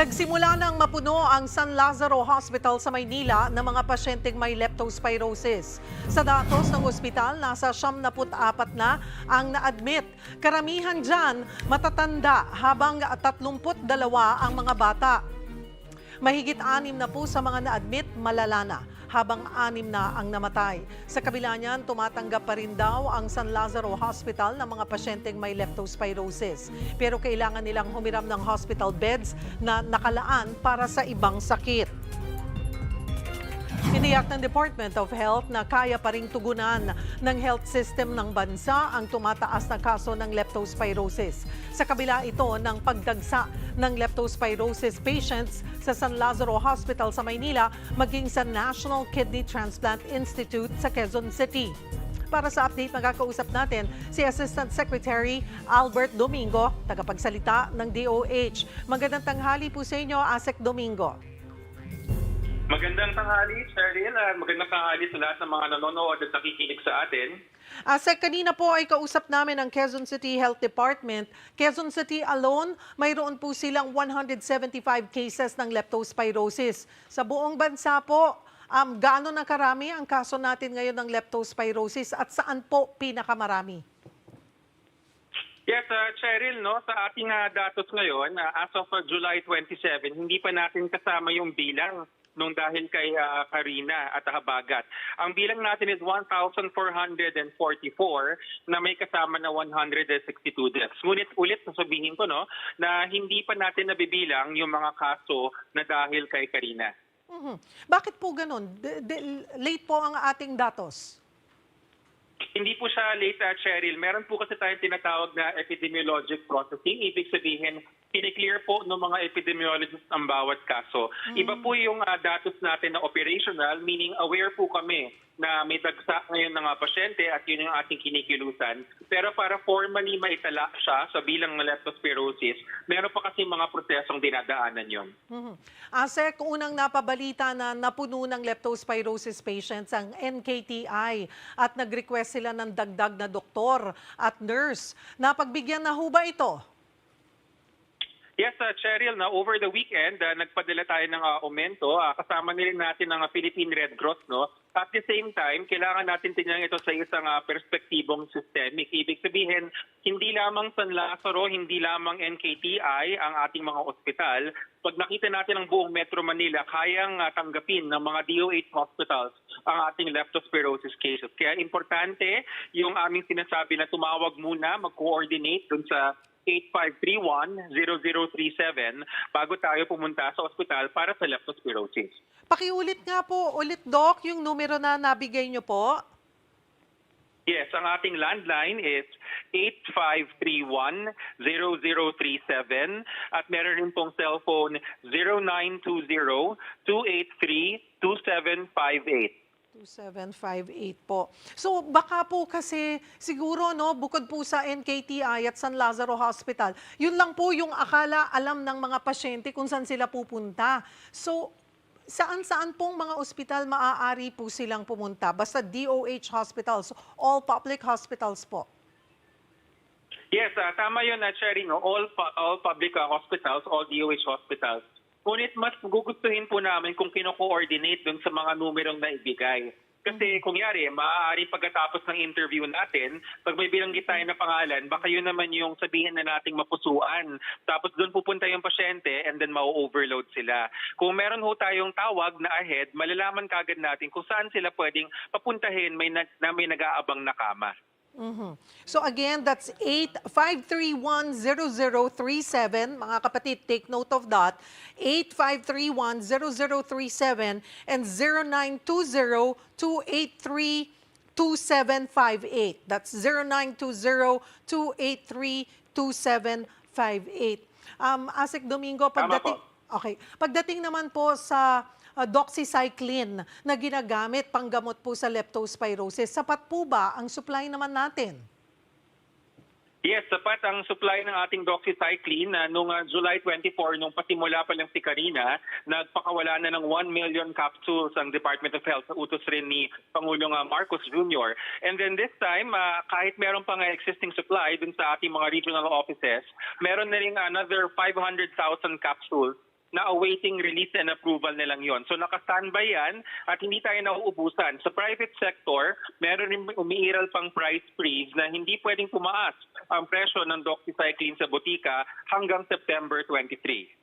Nagsimula nang mapuno ang San Lazaro Hospital sa Maynila ng mga pasyenteng may leptospirosis. Sa datos ng ospital, nasa 74 na ang na-admit. Karamihan dyan matatanda habang 32 ang mga bata. Mahigit anim na po sa mga na-admit malala na, habang anim na ang namatay. Sa kabila niyan, tumatanggap pa rin daw ang San Lazaro Hospital ng mga pasyenteng may leptospirosis. Pero kailangan nilang humiram ng hospital beds na nakalaan para sa ibang sakit. Tiniyak ng Department of Health na kaya pa ring tugunan ng health system ng bansa ang tumataas na kaso ng leptospirosis. Sa kabila ito ng pagdagsa ng leptospirosis patients sa San Lazaro Hospital sa Maynila maging sa National Kidney Transplant Institute sa Quezon City. Para sa update, magkakausap natin si Assistant Secretary Albert Domingo, tagapagsalita ng DOH. Magandang tanghali po sa inyo, Asek Domingo. Magandang tanghali, Cheryl. at Magandang tanghali sa lahat ng mga nanonood at nakikinig sa atin. Asek, kanina po ay kausap namin ang Quezon City Health Department. Quezon City alone, mayroon po silang 175 cases ng leptospirosis. Sa buong bansa po, um, gaano na karami ang kaso natin ngayon ng leptospirosis at saan po pinakamarami? Yes, uh, Cheryl, no, sa ating uh, datos ngayon, uh, as of uh, July 27, hindi pa natin kasama yung bilang nung dahil kay uh, Karina at Habagat. Ang bilang natin is 1,444 na may kasama na 162 deaths. Ngunit ulit sasabihin ko no, na hindi pa natin nabibilang yung mga kaso na dahil kay Karina. Mhm. Bakit po ganun? De- de- late po ang ating datos. Hindi po siya late, uh, Cheryl. Meron po kasi tayong tinatawag na epidemiologic processing. Ibig sabihin, piniclear po ng mga epidemiologists ang bawat kaso. Iba po yung uh, datos natin na operational, meaning aware po kami na may dagsa ngayon ng mga pasyente at yun yung ating kinikilusan. Pero para formally maitala siya sa bilang ng leptospirosis, meron pa kasi mga prosesong dinadaanan yon. Mhm. Asek, unang napabalita na napuno ng leptospirosis patients ang NKTI at nag-request sila ng dagdag na doktor at nurse. Napagbigyan na ho ba ito? Yes, uh, Cheryl, na over the weekend, uh, nagpadala tayo ng uh, aumento. Uh, kasama nila natin ang uh, Philippine Red Cross. No? At the same time, kailangan natin tingnan ito sa isang uh, perspektibong systemic. Ibig sabihin, hindi lamang San Lazaro, hindi lamang NKTI ang ating mga ospital. Pag nakita natin ang buong Metro Manila, kayang uh, tanggapin ng mga DOH hospitals ang ating leptospirosis cases. Kaya importante yung aming sinasabi na tumawag muna, mag-coordinate dun sa 8531-0037 bago tayo pumunta sa ospital para sa leptospirosis. Pakiulit nga po, ulit Doc, yung numero na nabigay nyo po. Yes, ang ating landline is 8531-0037 at meron rin pong cellphone 0920-283-2758. 2758 po. So baka po kasi siguro no bukod po sa NKTI at San Lazaro Hospital, yun lang po yung akala alam ng mga pasyente kung saan sila pupunta. So saan-saan pong mga ospital maaari po silang pumunta? Basta DOH hospitals, all public hospitals po. Yes, ah, tama yun, uh, Cherry. No? All, all public ah, hospitals, all DOH hospitals. Ngunit mas gugustuhin po namin kung kino-coordinate dun sa mga numerong naibigay. Kasi kung yari, maaari pagkatapos ng interview natin, pag may bilanggit tayo na pangalan, baka yun naman yung sabihin na nating mapusuan. Tapos doon pupunta yung pasyente and then mau-overload sila. Kung meron ho tayong tawag na ahead, malalaman kagad natin kung saan sila pwedeng papuntahin may nag, na may nag-aabang na kama. Mhm. So again, that's 8531-0037. Mga kapatid, take note of that. 8531-0037 and 0920-283-2758. That's 0920-283-2758. Um, Asik Domingo, pagdating... Okay. Pagdating naman po sa uh, doxycycline na ginagamit panggamot po sa leptospirosis, sapat po ba ang supply naman natin? Yes, sapat ang supply ng ating doxycycline na noong ah, July 24, nung pasimula pa lang si Karina, nagpakawala na ng 1 million capsules ang Department of Health sa utos rin ni Pangulong ah, Marcos Jr. And then this time, ah, kahit meron pang ah, existing supply dun sa ating mga regional offices, meron na rin another 500,000 capsules na awaiting release and approval na lang yon. So naka-standby yan at hindi tayo nauubusan. Sa private sector, meron umiiral pang price freeze na hindi pwedeng tumaas ang presyo ng doxycycline sa botika hanggang September 23.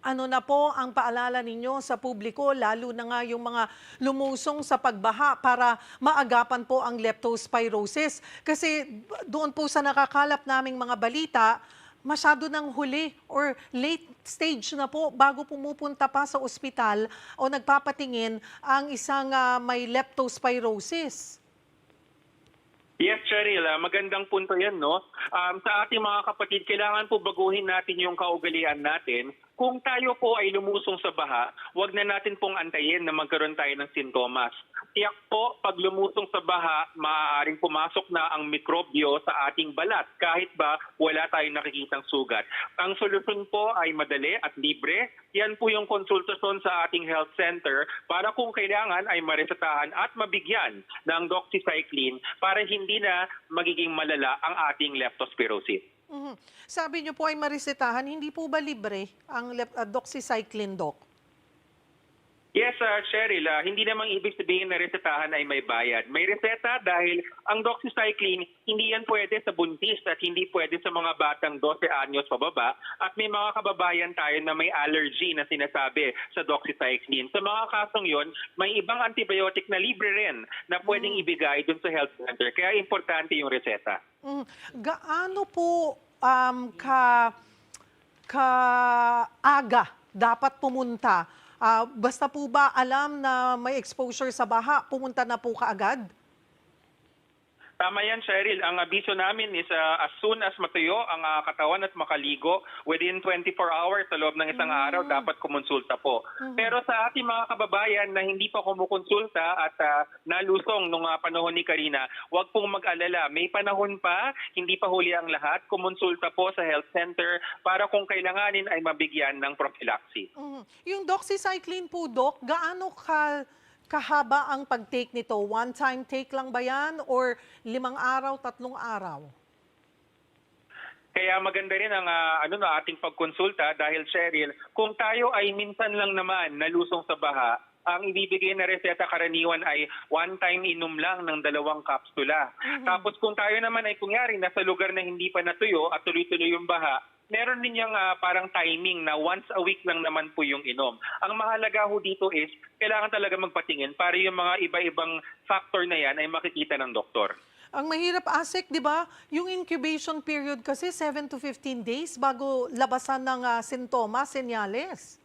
Ano na po ang paalala ninyo sa publiko, lalo na nga yung mga lumusong sa pagbaha para maagapan po ang leptospirosis? Kasi doon po sa nakakalap naming mga balita, masyado nang huli or late stage na po bago pumupunta pa sa ospital o nagpapatingin ang isang ah, may leptospirosis. Yes, Cheryl, ah, magandang punto yan, no? Um, sa ating mga kapatid, kailangan po baguhin natin yung kaugalian natin. Kung tayo po ay lumusong sa baha, wag na natin pong antayin na magkaroon tayo ng sintomas. Tiyak po, pag lumusong sa baha, maaaring pumasok na ang mikrobyo sa ating balat kahit ba wala tayong nakikitang sugat. Ang solusyon po ay madali at libre. Yan po yung konsultasyon sa ating health center para kung kailangan ay maresetahan at mabigyan ng doxycycline para hindi na magiging malala ang ating leptospirosis. Mhm. Sabi niyo po ay marisetahan, hindi po ba libre ang lep- ah, doxycycline, Doc? Yes, uh, Cheryl, ah, hindi namang ibig sabihin na resetahan ay may bayad. May reseta dahil ang doxycycline, hindi yan pwede sa buntis at hindi pwede sa mga batang 12 anyos pababa. At may mga kababayan tayo na may allergy na sinasabi sa doxycycline. Sa mga kasong yon, may ibang antibiotic na libre rin na pwedeng ibigay dun sa health center. Kaya importante yung reseta. Mm. Gaano po um, ka, ka aga dapat pumunta? Ah, basta po ba alam na may exposure sa baha, pumunta na po kaagad? Tama yan, Cheryl. Ang abiso namin is uh, as soon as matuyo ang uh, katawan at makaligo, within 24 hours sa loob ng isang araw, dapat kumonsulta po. Pero sa ating mga kababayan na hindi pa kumukonsulta at uh, nalusong nung uh, panahon ni Karina, huwag pong mag-alala. May panahon pa, hindi pa huli ang lahat. Kumonsulta po sa health center para kung kailanganin ay mabigyan ng prophylaxis. Mhm. Yung doxycycline po, Doc, gaano ka kahaba ang pag-take nito? One-time take lang ba yan? Or limang araw, tatlong araw? Kaya maganda rin ang ah, ano no ating pagkonsulta dahil Cheryl, kung tayo ay minsan lang naman nalusong sa baha, ang ibibigay na reseta karaniwan ay one time inom lang ng dalawang kapsula. Tapos kung tayo naman ay kunyari nasa lugar na hindi pa natuyo at tuloy-tuloy yung baha, meron din yung ah, parang timing na once a week lang naman po yung inom. Ang mahalaga ho dito is kailangan talaga magpatingin para yung mga iba-ibang factor na yan ay makikita ng doktor. Ang mahirap, Asik, di ba? Yung incubation period kasi 7 to 15 days bago labasan ng ah, sintomas, senyales.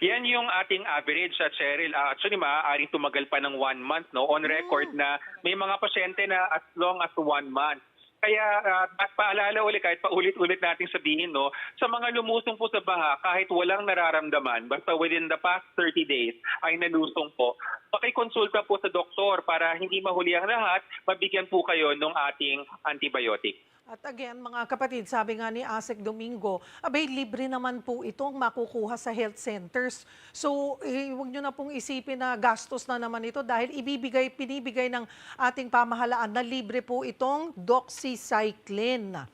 Yan yung ating average sa Cheryl. Ah, actually, maaaring tumagal pa ng one month. No? On record na may mga pasyente na as long as one month. Kaya uh, paalala ulit, kahit paulit-ulit natin sabihin, no, sa mga lumusong po sa baha, kahit walang nararamdaman, basta within the past 30 days ay nalusong po, pakikonsulta po sa doktor para hindi mahuli ang lahat, mabigyan po kayo ng ating antibiotic. At again, mga kapatid, sabi nga ni Asik Domingo, abay, libre naman po itong makukuha sa health centers. So, eh, huwag nyo na pong isipin na gastos na naman ito dahil ibibigay, pinibigay ng ating pamahalaan na libre po itong doxycycline.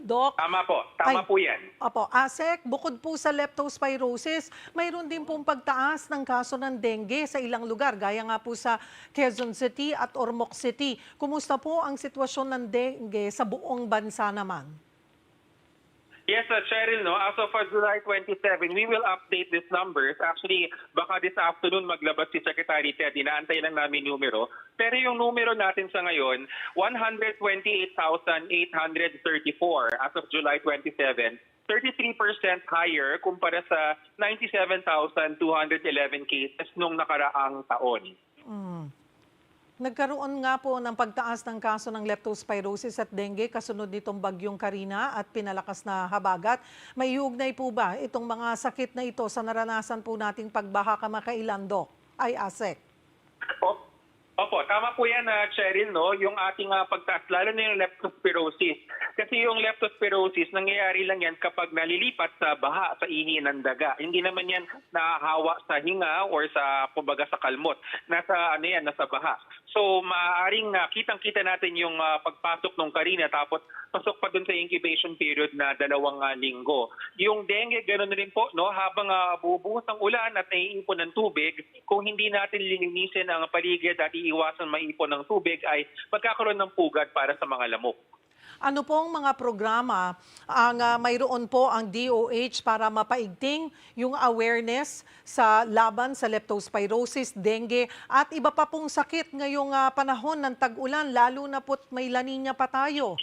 Doc, Tama po, tama Ay. po yan. Opo, ASEC, bukod po sa leptospirosis, mayroon din pong pagtaas ng kaso ng dengue sa ilang lugar, gaya nga po sa Quezon City at Ormoc City. Kumusta po ang sitwasyon ng dengue sa buong bansa naman? Yes, uh, Cheryl, no? as of uh, July 27, we will update these numbers. Actually, baka this afternoon maglabas si Secretary Ted, inaantay lang namin numero. Pero yung numero natin sa ngayon, 128,834 as of July 27. 33% higher kumpara sa 97,211 cases nung nakaraang taon. Nagkaroon nga po ng pagtaas ng kaso ng leptospirosis at dengue kasunod nitong bagyong Karina at pinalakas na habagat. May iugnay po ba itong mga sakit na ito sa naranasan po nating pagbaha kamakailan, Doc? Ay, ASEC. Opo, Opo, tama po yan, uh, Cheryl, no? yung ating uh, pagtaas, lalo na yung leptospirosis. Kasi yung leptospirosis, nangyayari lang yan kapag nalilipat sa baha, sa ihi ng daga. Hindi naman yan nahahawa sa hinga or sa, kumbaga, sa kalmot. Nasa, ano yan, nasa baha. So maaaring uh, kitang-kita natin yung uh, pagpasok ng Karina tapos pasok pa dun sa incubation period na dalawang uh, linggo. Yung dengue, ganoon rin po, no? habang uh, bubuhos ang ulan at naiipon ng tubig, kung hindi natin lilinisin ang paligid at iiwasan maipon ng tubig ay magkakaroon ng pugad para sa mga lamok. Ano pong mga programa ang ah, mayroon po ang DOH para mapaigting yung awareness sa laban sa leptospirosis, dengue at iba pa pong sakit ngayong ah, panahon ng tag-ulan lalo na po't may laninya pa tayo?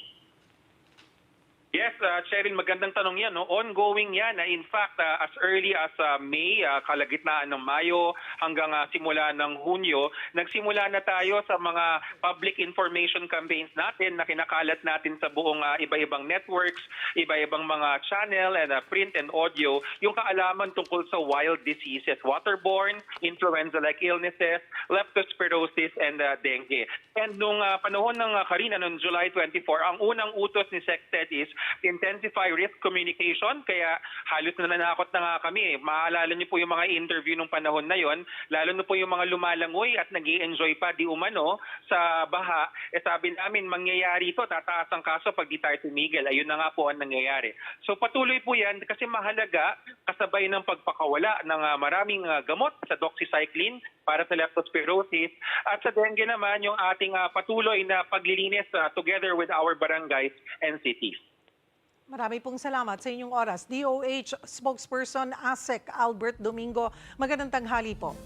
Yes, uh, Cheryl, magandang tanong yan. No? Ongoing yan. In fact, uh, as early as uh, May, uh, kalagitnaan ng Mayo hanggang uh, simula ng Hunyo, nagsimula na tayo sa mga public information campaigns natin na kinakalat natin sa buong uh, iba-ibang networks, iba-ibang mga channel and uh, print and audio, yung kaalaman tungkol sa wild diseases, waterborne, influenza-like illnesses, leptospirosis, and uh, dengue. And nung uh, panahon ng uh, Karina, noong July 24, ang unang utos ni SecTed is intensify risk communication. Kaya halos na nanakot na nga kami. Eh. Maalala niyo po yung mga interview nung panahon na yon, lalo na po yung mga lumalangoy at nag enjoy pa di umano sa baha. Eh sabi namin, mangyayari ito, tataas ang kaso pag di tayo tumigil. Ayun na nga po ang nangyayari. So patuloy po yan kasi mahalaga kasabay ng pagpakawala ng uh, maraming uh, gamot sa doxycycline para sa leptospirosis at sa dengue naman yung ating uh, patuloy na paglilinis uh, together with our barangays and cities. Marami pong salamat sa inyong oras. DOH spokesperson ASEC Albert Domingo. Magandang tanghali po.